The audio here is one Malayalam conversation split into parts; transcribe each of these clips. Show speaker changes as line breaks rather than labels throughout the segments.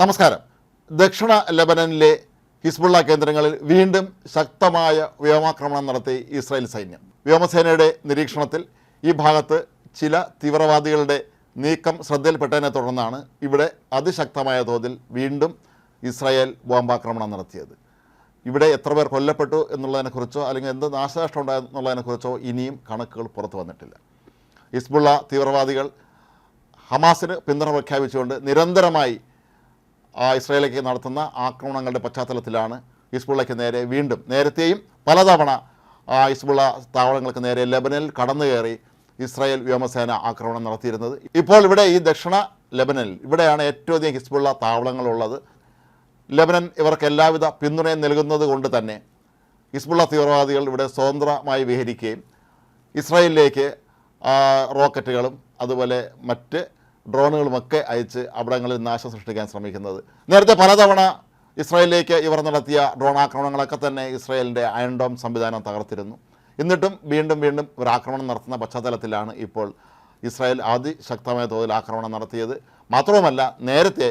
നമസ്കാരം. ദക്ഷിണ ലെബനനിലെ ഹിസ്ബുള്ള കേന്ദ്രങ്ങളിൽ വീണ്ടും ശക്തമായ വ്യോമാക്രമണം നടത്തി ഇസ്രായേൽ സൈന്യം. വ്യോമസേനയുടെ നിരീക്ഷണത്തിൽ ഈ ഭാഗത്ത് ചില തീവ്രവാദികളുടെ നീക്കം ശ്രദ്ധയിൽപ്പെട്ടതിനെ തുടർന്നാണ് ഇവിടെ അതിശക്തമായ തോതിൽ വീണ്ടും ഇസ്രായേൽ ബോംബാക്രമണം നടത്തിയത്. ഇവിടെ എത്ര പേർ കൊല്ലപ്പെട്ടു എന്നുള്ളതിനെക്കുറിച്ചോ അല്ലെങ്കിൽ എന്ത് നാശനഷ്ടം ഉണ്ടായി എന്നുള്ളതിനെക്കുറിച്ചോ ഇനിയും കണക്കുകൾ പുറത്തു വന്നിട്ടില്ല. ഹിസ്ബുള്ള തീവ്രവാദികൾ ഹമാസിന് പിന്തുണ പ്രഖ്യാപിച്ചുകൊണ്ട് നിരന്തരമായി ഇസ്രയേലേക്ക് നടത്തുന്ന ആക്രമണങ്ങളുടെ പശ്ചാത്തലത്തിലാണ് ഹിസ്ബുള്ളയ്ക്ക് നേരെ വീണ്ടും നേരത്തെയും പലതവണ ഹിസ്ബുള്ള താവളങ്ങൾക്ക് നേരെ ലെബനനിൽ കടന്നു കയറി ഇസ്രായേൽ വ്യോമസേന ആക്രമണം നടത്തിയിരുന്നത്. ഇപ്പോൾ ഇവിടെ ഈ ദക്ഷിണ ലെബനനിൽ ഇവിടെയാണ് ഏറ്റവും അധികം ഹിസ്ബുള്ള താവളങ്ങളുള്ളത്. ലെബനൻ ഇവർക്ക് എല്ലാവിധ പിന്തുണയും നൽകുന്നത് കൊണ്ട് തന്നെ ഹിസ്ബുള്ള തീവ്രവാദികൾ ഇവിടെ സ്വതന്ത്രമായി വിഹരിക്കുകയും ഇസ്രായേലിലേക്ക് റോക്കറ്റുകളും അതുപോലെ മറ്റ് ഡ്രോണുകളുമൊക്കെ അയച്ച് അവിടങ്ങളിൽ നാശം സൃഷ്ടിക്കാൻ ശ്രമിക്കുന്നത്. നേരത്തെ പലതവണ ഇസ്രായേലിലേക്ക് ഇവർ നടത്തിയ ഡ്രോൺ ആക്രമണങ്ങളൊക്കെ തന്നെ ഇസ്രായേലിന്റെ അയൺ ഡോം സംവിധാനം തകർത്തിരുന്നു. എന്നിട്ടും വീണ്ടും വീണ്ടും ഒരു ആക്രമണം നടത്തുന്ന പശ്ചാത്തലത്തിലാണ് ഇപ്പോൾ ഇസ്രായേൽ അതിശക്തമായ തോതിൽ ആക്രമണം നടത്തിയത്. മാത്രവുമല്ല നേരത്തെ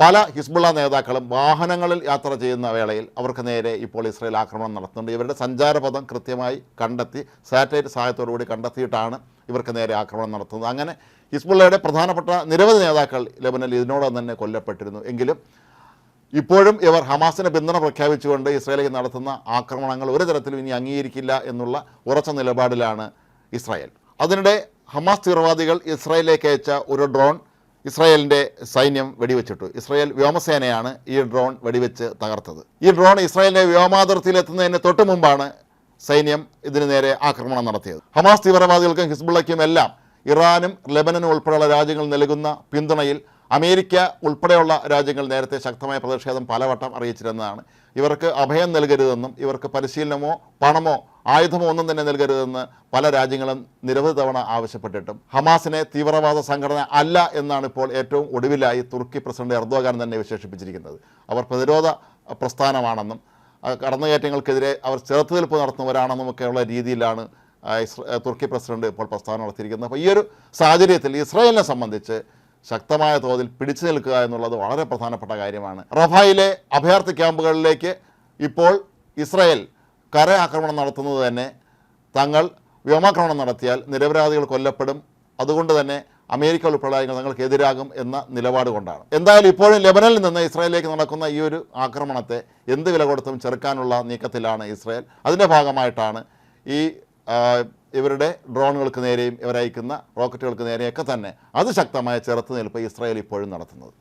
പല ഹിസ്ബുള്ള നേതാക്കളും വാഹനങ്ങളിൽ യാത്ര ചെയ്യുന്ന വേളയിൽ അവർക്ക് നേരെ ഇപ്പോൾ ഇസ്രായേൽ ആക്രമണം നടത്തുന്നുണ്ട്. ഇവരുടെ സഞ്ചാരപഥം കൃത്യമായി കണ്ടെത്തി സാറ്റലൈറ്റ് സഹായത്തോടുകൂടി കണ്ടെത്തിയിട്ടാണ് ഇവർക്ക് നേരെ ആക്രമണം നടത്തുന്നത്. അങ്ങനെ ഹിസ്ബുള്ളയുടെ പ്രധാനപ്പെട്ട നിരവധി നേതാക്കൾ ലെബനിൽ ഇതിനോടൊപ്പം തന്നെ കൊല്ലപ്പെട്ടിരുന്നു. എങ്കിലും ഇപ്പോഴും ഇവർ ഹമാസിനെ പിന്തുണ പ്രഖ്യാപിച്ചുകൊണ്ട് ഇസ്രായേലിൽ നടത്തുന്ന ആക്രമണങ്ങൾ ഒരു തരത്തിലും ഇനി അംഗീകരിക്കില്ല എന്നുള്ള ഉറച്ച നിലപാടിലാണ് ഇസ്രായേൽ. അതിനിടെ ഹമാസ് തീവ്രവാദികൾ ഇസ്രായേലിലേക്ക് അയച്ച ഒരു ഡ്രോൺ ഇസ്രായേലിന്റെ സൈന്യം വെടിവെച്ചിട്ടു. ഇസ്രായേൽ വ്യോമസേനയാണ് ഈ ഡ്രോൺ വെടിവെച്ച് തകർത്തത്. ഈ ഡ്രോൺ ഇസ്രായേലിന്റെ വ്യോമാതിർത്തിയിലെത്തുന്നതിന് തൊട്ട് മുമ്പാണ് സൈന്യം ഇതിനു നേരെ ആക്രമണം നടത്തിയത്. ഹമാസ് തീവ്രവാദികൾക്കും ഹിസ്ബുള്ളയ്ക്കും എല്ലാം ഇറാനും ലെബനനും ഉൾപ്പെടെയുള്ള രാജ്യങ്ങൾ നൽകുന്ന പിന്തുണയിൽ അമേരിക്ക ഉൾപ്പെടെയുള്ള രാജ്യങ്ങൾ നേരത്തെ ശക്തമായ പ്രതിഷേധം പലവട്ടം അറിയിച്ചിരുന്നതാണ്. ഇവർക്ക് അഭയം നൽകരുതെന്നും ഇവർക്ക് പരിശീലനമോ പണമോ ആയുധമോ ഒന്നും തന്നെ നൽകരുതെന്ന് പല രാജ്യങ്ങളും നിരവധി തവണ ആവശ്യപ്പെട്ടിട്ടും. ഹമാസിനെ തീവ്രവാദ സംഘടന അല്ല എന്നാണ് ഇപ്പോൾ ഏറ്റവും ഒടുവിലായി തുർക്കി പ്രസിഡന്റ് എർദോഗാൻ തന്നെ വിശേഷിപ്പിച്ചിരിക്കുന്നത്. അവർ പ്രതിരോധ പ്രസ്ഥാനമാണെന്നും കടന്നുകയറ്റങ്ങൾക്കെതിരെ അവർ ചെറുത്തുനിൽപ്പ് നടത്തുന്നവരാണെന്നുമൊക്കെയുള്ള രീതിയിലാണ് തുർക്കി പ്രസിഡന്റ് ഇപ്പോൾ പ്രസ്താവന നടത്തിയിരിക്കുന്നത്. അപ്പോൾ ഈ ഒരു സാഹചര്യത്തിൽ ഇസ്രായേലിനെ സംബന്ധിച്ച് ശക്തമായ തോതിൽ പിടിച്ചു നിൽക്കുക എന്നുള്ളത് വളരെ പ്രധാനപ്പെട്ട കാര്യമാണ്. റഫായിലെ അഭയാർത്ഥി ക്യാമ്പുകളിലേക്ക് ഇപ്പോൾ ഇസ്രായേൽ കര ആക്രമണം നടത്തുന്നത് തന്നെ തങ്ങൾ വ്യോമാക്രമണം നടത്തിയാൽ നിരപരാധികൾ കൊല്ലപ്പെടും. അതുകൊണ്ട് തന്നെ അമേരിക്ക ഉൾപ്പെടെ രാജ്യങ്ങൾ എതിരാകും എന്ന നിലപാട് കൊണ്ടാണ്. എന്തായാലും ഇപ്പോഴും ലെബനനിൽ നിന്ന് ഇസ്രായേലിലേക്ക് നടക്കുന്ന ഈ ഒരു ആക്രമണത്തെ എന്ത് വില കൊടുത്തും ചെറുക്കാനുള്ള നീക്കത്തിലാണ് ഇസ്രായേൽ. അതിന്റെ ഭാഗമായിട്ടാണ് ഈ ഇവരുടെ ഡ്രോണുകൾക്ക് നേരെയും ഇവരയക്കുന്ന റോക്കറ്റുകൾക്ക് നേരെയൊക്കെ തന്നെ അത് അതിശക്തമായ ചെറുത്തുനിൽപ്പ് ഇസ്രായേൽ ഇപ്പോഴും നടത്തുന്നത്.